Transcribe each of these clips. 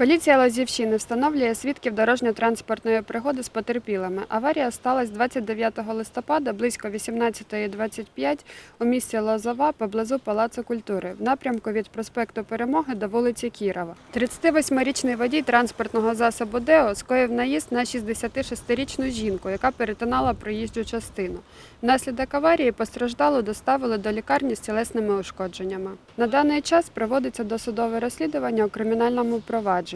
Поліція Лозівщини встановлює свідків дорожньо-транспортної пригоди з потерпілими. Аварія сталася 29 листопада близько 18.25 у місті Лозова поблизу Палацу культури в напрямку від проспекту Перемоги до вулиці Кірова. 38-річний водій транспортного засобу ДЕО скоїв наїзд на 66-річну жінку, яка перетинала проїжджу частину. Внаслідок аварії постраждалу доставили до лікарні з тілесними ушкодженнями. На даний час проводиться досудове розслідування у кримінальному провадженні.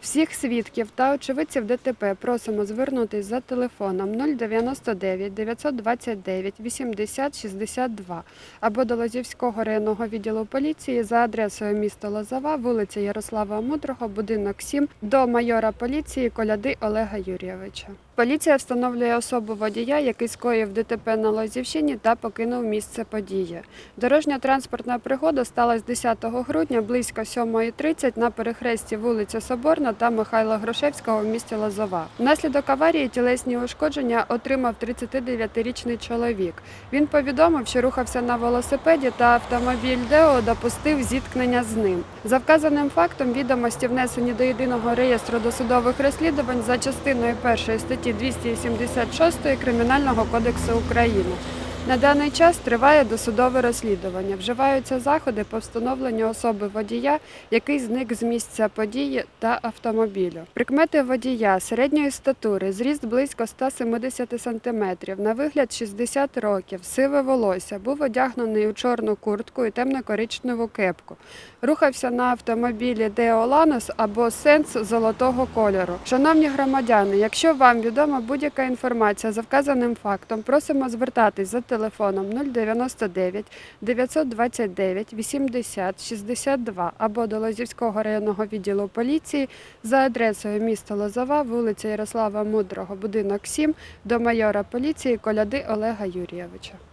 Всіх свідків та очевидців ДТП просимо звернутись за телефоном 099 929 80 62 або до Лозівського районного відділу поліції за адресою місто Лозова, вулиця Ярослава Мудрого, будинок 7, до майора поліції Коляди Олега Юрійовича. Поліція встановлює особу водія, який скоїв ДТП на Лозівщині та покинув місце події. Дорожня транспортна пригода сталася 10 грудня близько 7.30 на перехресті вулиця Соборна та Михайла Грушевського в місті Лозова. Внаслідок аварії тілесні ушкодження отримав 39-річний чоловік. Він повідомив, що рухався на велосипеді та автомобіль Део допустив зіткнення з ним. За вказаним фактом відомості внесені до єдиного реєстру досудових розслідувань за частиною 1 статті 276 Кримінального кодексу України. На даний час триває досудове розслідування. Вживаються заходи по встановленню особи водія, який зник з місця події та автомобілю. Прикмети водія середньої статури, зріст близько 170 см, на вигляд 60 років, сиве волосся, був одягнений у чорну куртку і темно-коричневу кепку. Рухався на автомобілі Деоланос або Сенс золотого кольору. Шановні громадяни, якщо вам відома будь-яка інформація за вказаним фактом, просимо звертатись за телефоном 099 929 80 62 або до Лозівського районного відділу поліції за адресою міста Лозова, вулиця Ярослава Мудрого, будинок 7, до майора поліції Коляди Олега Юрійовича.